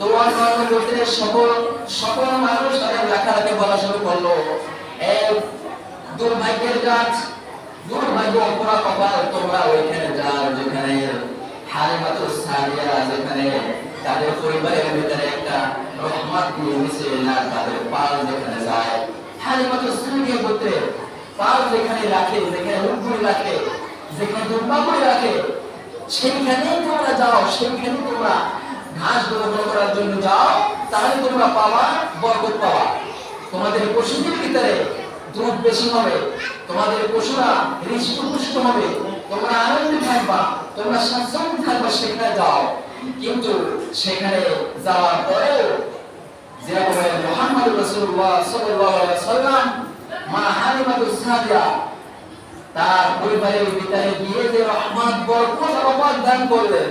তো অন্যান্য গোত্রের সকল সকল মানুষ তাদের লেখালেখি বলা শুরু করল। এই দুর্ভাগ্যের গাছ, দুর্ভাগ্য অপরা কপাল তোমরা ওইখানে যাও, যেখানে হালিমাতু সাদিয়া যেখানে তাদের পরিবারের ভিতরে একটা রহমত দিয়ে মিশে না, তাদের পাল যেখানে যায়। হালিমাতু সাদিয়া গোত্রে পাল যেখানে রাখে, যেখানে উটগুলি রাখে, যেখানে দুর্ভাগ্যই রাখে, সেইখানেই তোমরা যাও সেইখানে তোমরা ঘাস গ্রহণ করার জন্য যাও, তাহলে তোমরা পাওয়া বরকত পাওয়া। তোমাদের পশুদের ভিতরে দুধ বেশি হবে, তোমাদের পশুরা হৃষ্টপুষ্ট হবে, তোমরা আনন্দে থাকবা, তোমরা স্বাচ্ছন্দ্য থাকবা, সেখানে যাও। কিন্তু সেখানে যাওয়ার পরেও যেরকম মোহাম্মদ রসুল্লাহ সাল্লাল্লাহু আলাইহি সাল্লাম মা হালিমাতুস সাদিয়া তার পরিবারের ভিতরে গিয়ে যে রহমান বরকত অবাদ দান করলেন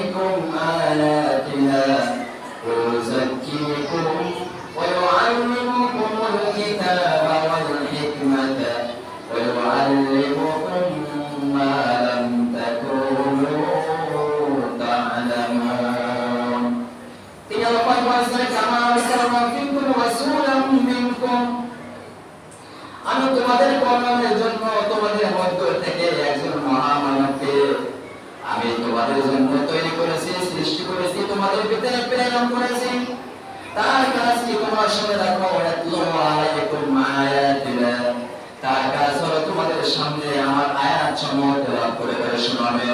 সমূহ তেলাওয়াত করে করে শোনাবে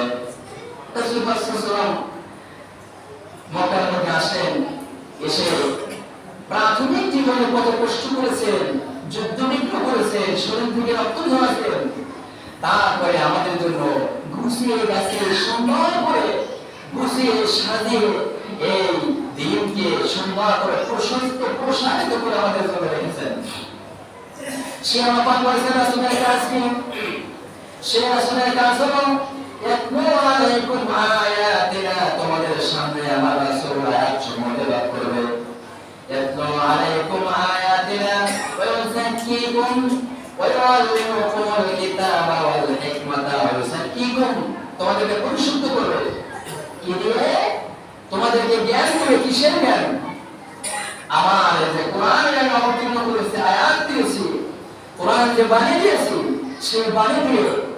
মক্কার মধ্যে আসেন, এসে প্রাথমিক জীবনে কত কষ্ট করেছেন, যুদ্ধ বিগ্রহ করেছেন, শরীর থেকে রক্ত ঝরাছেন, তারপরে আমাদের জন্য গুছিয়ে গাছে, সুন্দর করে গুছিয়ে সাজিয়ে এই দিনকে সুন্দর করে প্রশস্ত, প্রসারিত করে আমাদের জন্য রেখেছেন। সে আমার পান করেছেন রাসুলের কাজ কি? সে রাসুলের কাজ হলো তোমাদের সামনে করবে। তোমাদেরকে জ্ঞান দিবে কিসের জ্ঞান? আমার যে কোরআন আমি অবতীর্ণ করেছি, আয়াত দিয়েছি, কোরআন যে বাণী দিয়েছি, সেই বাণীগুলো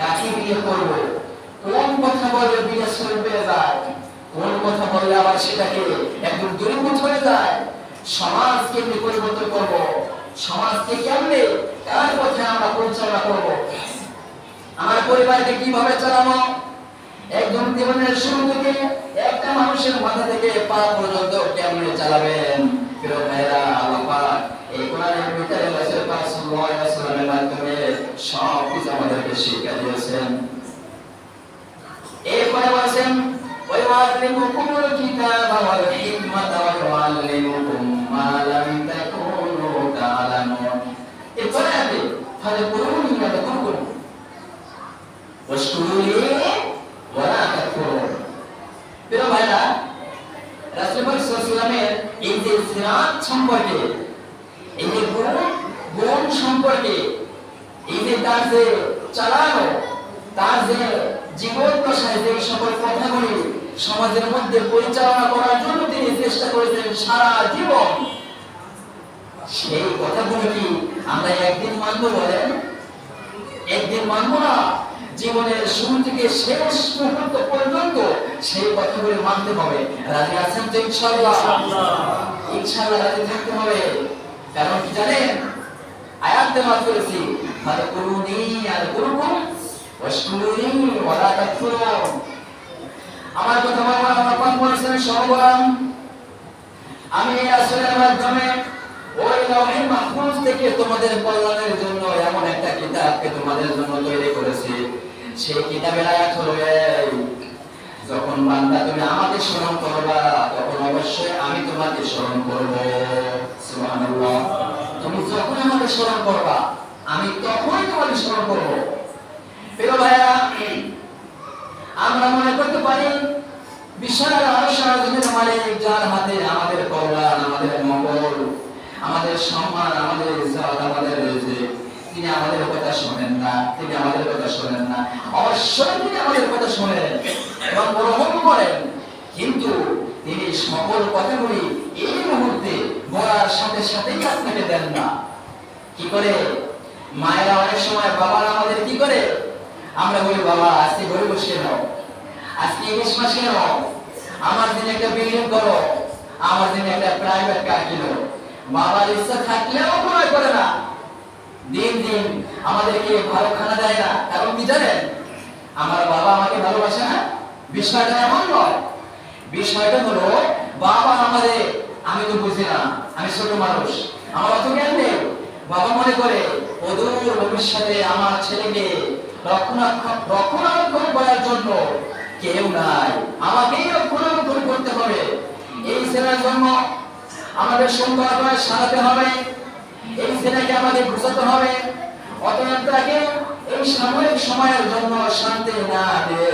কাকে বিয়ে করব কোন কথা বলে শরীর পেয়ে যায়। কোন কথা বললে আবার সেটাকে একদম দূরীভূত হয়ে যায়। সমাজ কেমনি পরিবর্তন করব? সমাজকে কেমনে, কার পথে আমরা পরিচালনা করব? আমার পরিবারকে কীভাবে চালাবো? একদম জীবনের শুরু থেকে একটা মানুষের মাথা থেকে পা পর্যন্ত কেমনে চালাবেন? প্রিয় ভাইরা আল্লাহ এই কোরআনের ভিতরে রাসূল পাক সাল্লাল্লাহু আলাইহি মাধ্যমে সব কিছু আমাদেরকে শিক্ষা দিয়েছেন এরপরে বলছেন ويعلمكم الكتاب والحكمة ويعلمكم ما لم تكونوا تعلمون এরপরে আছে فاذكروني أذكركم واشكروا لي ولا تكفرون প্রিয় ভাইরা রাসূল পাক সাল্লাল্লাহু এই যে সিরাত সম্পর্কে এই যে গুণ গুণ সম্পর্কে যে তার যে চালানো তার যে জীবন দশায় যে সকল কথাগুলি সমাজের মধ্যে পরিচালনা করার জন্য তিনি চেষ্টা করেছেন সারা জীবন। সেই কথাগুলো কি আমরা একদিন মানবো বলেন? একদিন মানবো না জীবনের শুরু থেকে শেষ মুহূর্ত পর্যন্ত সেই কথাগুলি মানতে হবে। রাজি আছেন তো ইনশাআল্লাহ। ইনশাআল্লাহ রাজি থাকতে হবে। কারণ কি জানেন? আয়াত ওয়াশকুরুনি ওয়ালা তাকফুরুন। আমার কথা বলেছেন সর্বরাম আমি এই আসরের মাধ্যমে ওই মাহফুজ থেকে তোমাদের কল্যাণের জন্য এমন একটা কিতাবকে তোমাদের জন্য তৈরি করেছি। সেই কিতাবের আয়াত হলো যখন বান্দা তুমি আমাকে স্মরণ করবা, তখন অবশ্যই আমি তোমাকে স্মরণ করব। সুবহানাল্লাহ। তুমি যখন আমাকে স্মরণ করবা, আমি তখনই তোমাকে স্মরণ করব। প্রিয় ভাইরা আমরা মনে করতে পারি, বিশাল আলোচনার মালিক যার হাতে আমাদের কল্যাণ, আমাদের মঙ্গল, আমাদের সম্মান, আমাদের ইজ্জত, আমাদের রয়েছে তিনি আমাদের কথা শোনেন না, তিনি আমাদের কথা শোনেন না। অবশ্যই তিনি আমাদের কথা শোনেন এবং গ্রহণ করেন। কিন্তু তিনি সকল কথাগুলি এই মুহূর্তে বলার সাথে সাথেই আপনাকে দেন না। কি করে? মায়েরা অনেক সময়, বাবারা আমাদের কি করে? আমরা বলি, বাবা, আজকে গরিব বসে নাও। আজকে ইংলিশ মাছ কেন আমার দিনে একটা বিল্ডিং করো। আমার দিনে একটা প্রাইভেট কার কিনো। বাবার ইচ্ছা থাকলেও কোনো করে না। দিন দিন আমাদেরকে ভালো খানা দেয় না। কারণ কি জানেন? আমার বাবা আমাকে ভালোবাসে না। বিষয়টা এমন নয়। বিষয়টা হলো, বাবা আমাদের আমি তো বুঝি না, আমি ছোট মানুষ। আমার অত জ্ঞান নেই। বাবা মনে করে, অদূর ভবিষ্যতে আমার ছেলেকে করার জন্য কেউ নাই। আমাকেই রক্ষণাবেক্ষণ করতে হবে। এই ছেলের জন্য আমাদের সুন্দর করে সাজাতে হবে। এই ছেলেকে আমাদের বুঝাতে হবে। অতএব তাকে সাময়িক সময়ের জন্য শান্তি না দিয়ে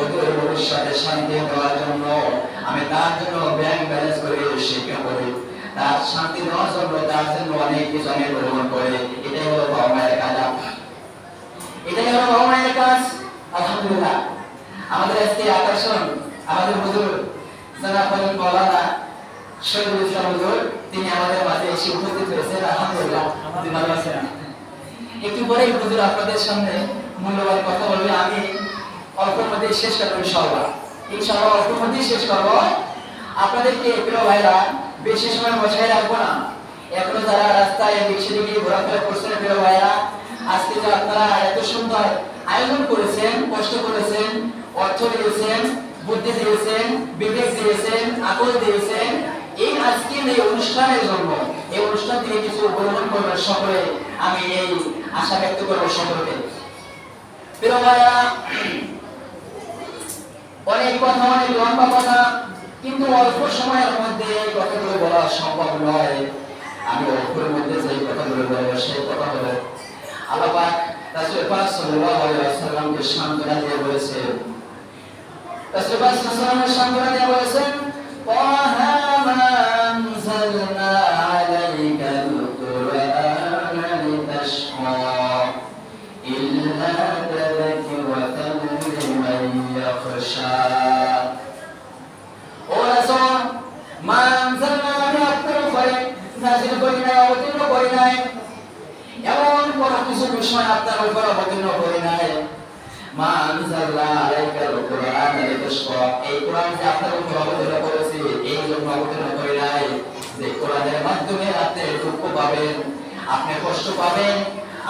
অদূর ভবিষ্যতে শান্তি দেওয়ার জন্য আমি তার জন্য ব্যাংক ব্যালেন্স করে শিক্ষা করি। তার শান্তি দেওয়ার জন্য, তার জন্য অনেক কিছু আমি গ্রহণ করে। এটাই হলো বাবা মায়ের কাজ। এটাই হলো বাবা মায়ের কাজ। আলহামদুলিল্লাহ। আমাদের আজকে আকর্ষণ, আমাদের হুজুর, জানাব হলেন মৌলানা শহীদুল ইসলাম হুজুর, তিনি আমাদের মাঝে এসে উপস্থিত হয়েছেন। আলহামদুলিল্লাহ। ভালো আছেন? একটু পরেই হুজুর আপনাদের সামনে মূল্যবান কথা বলবে, আমি অল্পের মধ্যে শেষ করব ইনশাআল্লাহ। ইনশাআল্লাহ অল্পের মধ্যেই শেষ করব। আপনাদেরকে প্রিয় ভাইরা, বেশি সময় বসায় রাখব না। এখনও যারা রাস্তায় এদিক সেদিকে ঘোরাফেরা করছেন প্রিয় ভাইরা, আজকে যে আপনারা এত সুন্দর আয়োজন করেছেন, কষ্ট করেছেন, অর্থ দিয়েছেন, বুদ্ধি দিয়েছেন, বিবেক দিয়েছেন, আকল দিয়েছেন, এই আজকের এই অনুষ্ঠানের জন্য, এই অনুষ্ঠান থেকে কিছু গ্রহণ করবেন সকলে। আমি এই আশা ব্যক্ত করব ভাইরা অনেক কথা, অনেক লম্বা কথা, কিন্তু অল্প সময়ের মধ্যে এই কথাগুলো বলা সম্ভব নয়। আমি অল্পের মধ্যে যে কথাগুলো বলব, সেই কথা হলো আল্লাহ রাসূল সাল্লাল্লাহু আলাইহি ওয়াসাল্লামকে সান্ত্বনা দিয়ে বলেছেন। রাসূল পাক সাল্লাল্লাহু আলাইহি ওয়াসাল্লাম সান্ত্বনা দিয়ে বলেছেন তাহা মা আনজালনা দুশ্মন আপনার উপর অবতীর্ণ করে নাই। মা এই যে আপনার উপর অবতীর্ণ এই জন্য অবতীর্ণ করি নাই। যে মাধ্যমে আপনি দুঃখ পাবেন, আপনি কষ্ট পাবেন,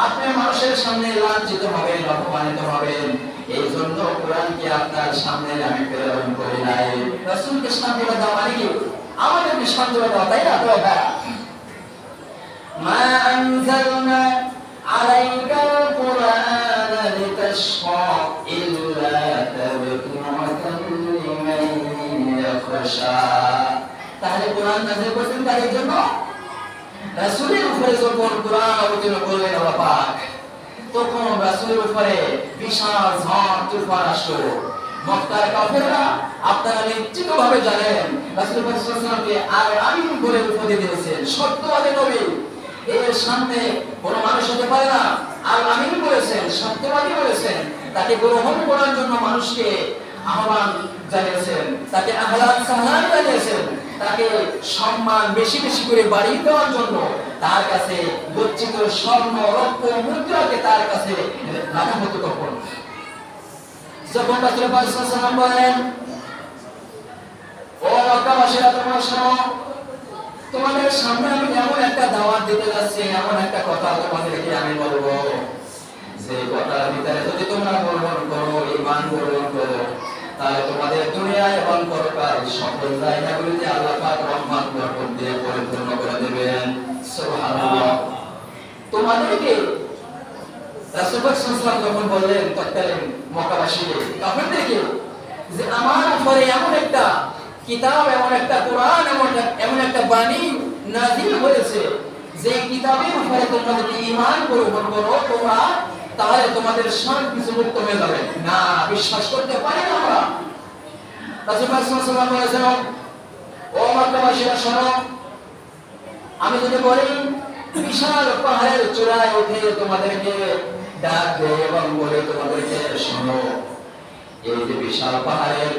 আপনি মানুষের সামনে লাঞ্ছিত হবেন, অপমানিত হবেন। এই জন্য কোরআনকে আপনার সামনে আমি প্রেরণ করি নাই। রাসূলকে সামনে মানে কি? তাই না? তো মা আনজালনা عليك القرآن لتشقى إلا تذكرة لمن يخشى তাহলে কোরআন নাযিল করেছেন তাদের জন্য রাসূলের উপরে যখন কোরআন অবতীর্ণ করলেন আল্লাহ পাক তখন রাসূলের উপরে বিশাল ঝড় তুফান আসলো মক্কার কাফেররা আপনারা নিশ্চিতভাবে জানেন রাসূল পাক সাল্লাল্লাহু আলাইহি ওয়াসাল্লামকে আর আমিন বলে উপাধি দিয়েছেন সত্যবাদী নবী তাকে গ্রহণ করার জন্য মানুষকে আহ্বান জানিয়েছেন, তাকে আহ্লাদ সাহলান জানিয়েছেন, তাকে সম্মান বেশি বেশি করে বাড়িয়ে দেওয়ার জন্য তার কাছে গচ্ছিত স্বর্ণ, রক্ত, মুদ্রাকে তার কাছে রাখা হতো তখন। যখন বলেন, ও মক্কাবাসীরা তোমরা শোনো তোমাদের সামনে আমি এমন একটা দাওয়াত দিতে যাচ্ছি, এমন একটা কথা তোমাদেরকে আমি বলব। যে কথার ভিতরে যদি তোমরা গ্রহণ করো ইমান গ্রহণ করো, তাহলে তোমাদের দুনিয়া এবং পরকাল সকল জায়গাগুলিতে আল্লাহ পাক রহমত বরকত দিয়ে পরিপূর্ণ করে দেবেন। সুবহানাল্লাহ। তোমাদেরকে রাসূল পাক সাল্লাল্লাহু যখন বললেন তৎকালীন মক্কাবাসীকে কাফেরদেরকে যে আমার উপরে এমন একটা কিতাব এমন একটা কোরআন, এমন এমন একটা বাণী নাজিল হয়েছে যে কিতাবের উপরে তোমরা যদি ঈমান গ্রহণ করো, তোমরা তাহলে তোমাদের সব কিছু মুক্ত হয়ে যাবে। না, বিশ্বাস করতে পারি না আমরা। রাসূল পাক সাল্লাল্লাহু আলাইহি ও মক্কাবাসীরা, শোনো, আমি যদি বলি, বিশাল পাহাড়ের চূড়ায় উঠে তোমাদেরকে ডাক দেয় এবং বলে তোমাদেরকে শোনো, এই যে বিশাল পাহাড়ের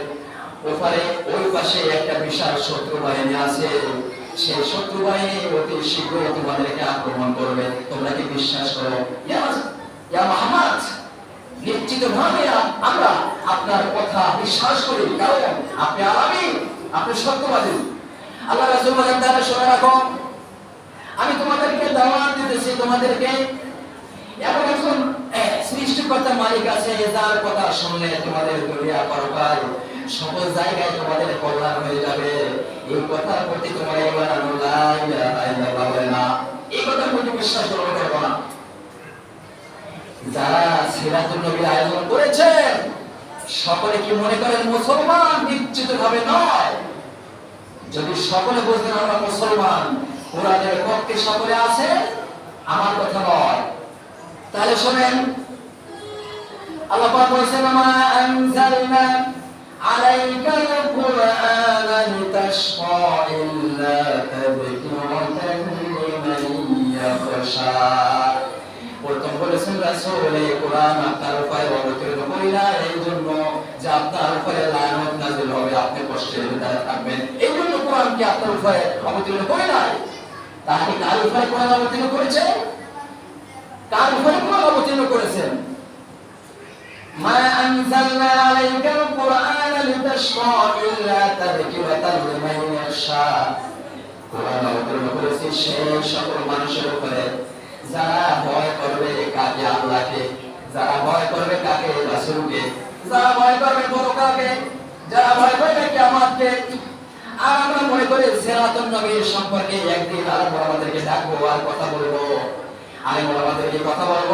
ওপারে, ওই পাশে একটা বিশাল শত্রু বাহিনী আছে। সেই শত্রু বাহিনী অতি শীঘ্রই তোমাদেরকে আক্রমণ করবে। তোমরা কি বিশ্বাস করো? ইয়া ভাবে আমরা আপনার কথা বিশ্বাস করি। কারণ আপনি আলামী, আপনি সত্যবাদী। আল্লাহ বলেন, তাহলে শুনে রাখো, আমি তোমাদেরকে দাওয়াত দিতেছি, তোমাদেরকে। এমন একজন সৃষ্টিকর্তা মালিক আছে, যার কথা শুনলে তোমাদের দুনিয়া পরকাল সকল জায়গায় তোমাদের কল্যাণ হয়ে যাবে। এই কথার প্রতি তোমার এবার আল্লাহ না। এই কথার প্রতি বিশ্বাস করব না যারা নবীর আয়োজন করেছেন সকলে কি মনে করেন মুসলমান নিশ্চিত ভাবে নয়? যদি সকলে আমরা মুসলমান, কোরআনের পক্ষে সকলে আছে? আমার কথা নয়। তাহলে শোনেন, আল্লাহ বলেছেন মা আলাইকাল কুরআন লিতাশকা ইল্লা তাযকিরাতান লিমান ইয়াখশা প্রথম বলেছেন রাসূল, এই কোরআন আপনার উপরে অবতীর্ণ করি না এই জন্য যে আপনার উপরে লানত নাযিল হবে, আপনি কষ্টের ভিতরে থাকবেন। এই জন্য কোরআনকে আপনার উপরে অবতীর্ণ করি নাই? তাহলে কার উপরে কোরআন অবতীর্ণ করেছে? কার উপরে কোরআন অবতীর্ণ করেছেন? লিমান ইয়াখশা কোরআন অবতীর্ণ করেছে সেই সকল মানুষের উপরে যারা ভয় করবে কাকে কাকে যারা ভয় করবে পরকালকে যারা ভয় করবে আর আমরা মনে করি সিরাতুন নবীর সম্পর্কে একদিন আর আমাদেরকে ডাকবো আর কথা বলব। আরে আমাদেরকে কথা বলব।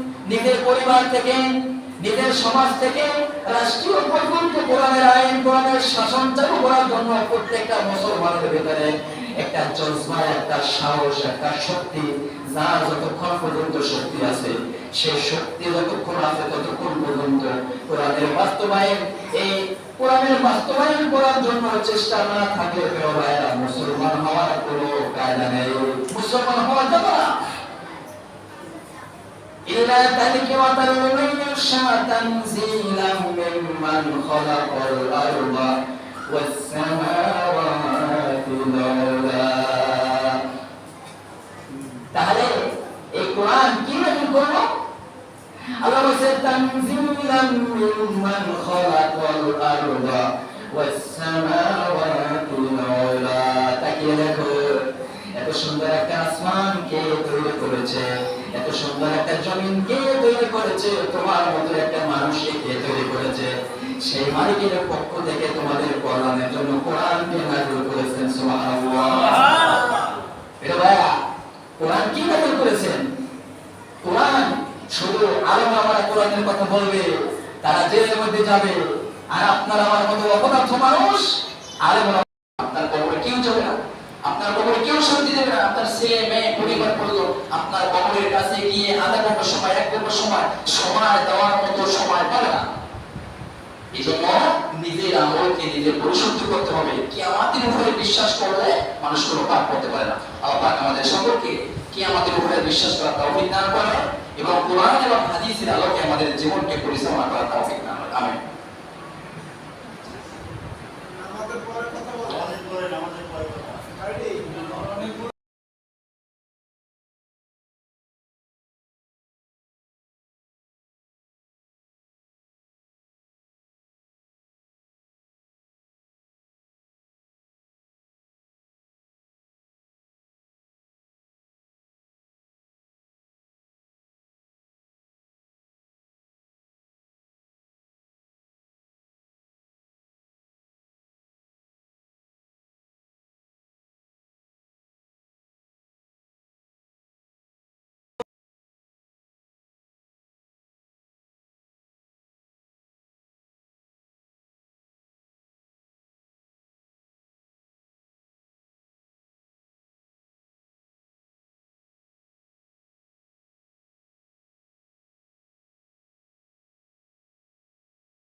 নিজের পরিবার থেকে, নিজের সমাজ থেকে রাষ্ট্রীয় পর্যন্ত কোরআনের আইন, কোরআনের শাসন চালু করার জন্য প্রত্যেকটা মুসলমানের ভিতরে একটা জজবা, একটা সাহস, একটা শক্তি, যার যতক্ষণ পর্যন্ত শক্তি আছে সেই শক্তি যতক্ষণ আছে ততক্ষণ পর্যন্ত কোরআনের বাস্তবায়ন, এই কোরআনের বাস্তবায়ন করার জন্য চেষ্টা না থাকলে মুসলমান হওয়ার কোনো কায়দা নেই। মুসলমান হওয়া যাবে না। إلى تذكرة لمن يخشى تنزيلا ممن خلق الأرض والسماوات العلى তাহলে এই কোরআন কি নাজিল করলো আল্লাহ বলছে তানজিলাম মিম্মান খালাকাল আরদা ওয়াস সামাওয়াতি আলা তাকিয়ে দেখো এত সুন্দর একটা আসমান কে তৈরি করেছে এত সুন্দর একটা জমিন কে তৈরি করেছে? তোমার মতো একটা মানুষকে কে তৈরি করেছে? সেই মালিকের পক্ষ থেকে তোমাদের কল্যাণের জন্য কোরআনকে নাজিল করেছেন? সুবহানাল্লাহ। কোরআন কি নাজিল করেছেন? কোরআন শুধু আলম আমার কোরআনের কথা বলবে, তারা জেলের মধ্যে যাবে, আর আপনার আমার মতো অপদার্থ মানুষ আলম আপনার কবরে কেউ যাবে না আপনার কবরে কেউ শান্তি দেবে না। আপনার ছেলে, মেয়ে, পরিবার পরিজন আপনার কবরের কাছে গিয়ে আধা ঘণ্টা সময়, এক ঘণ্টা সময় সময় দেওয়ার মতো সময় পাবে না। এই নিজের আমলকে নিজে পরিশুদ্ধ করতে হবে। কিয়ামাতের উপরে বিশ্বাস করলে মানুষ কোনো পাপ করতে পারে না। আল্লাহ আমাদের সকলকে কিয়ামাতের উপরে বিশ্বাস করার তৌফিক দান করে এবং কোরআন এবং হাদিসের আলোকে আমাদের জীবনকে পরিচালনা করার তৌফিক দান করে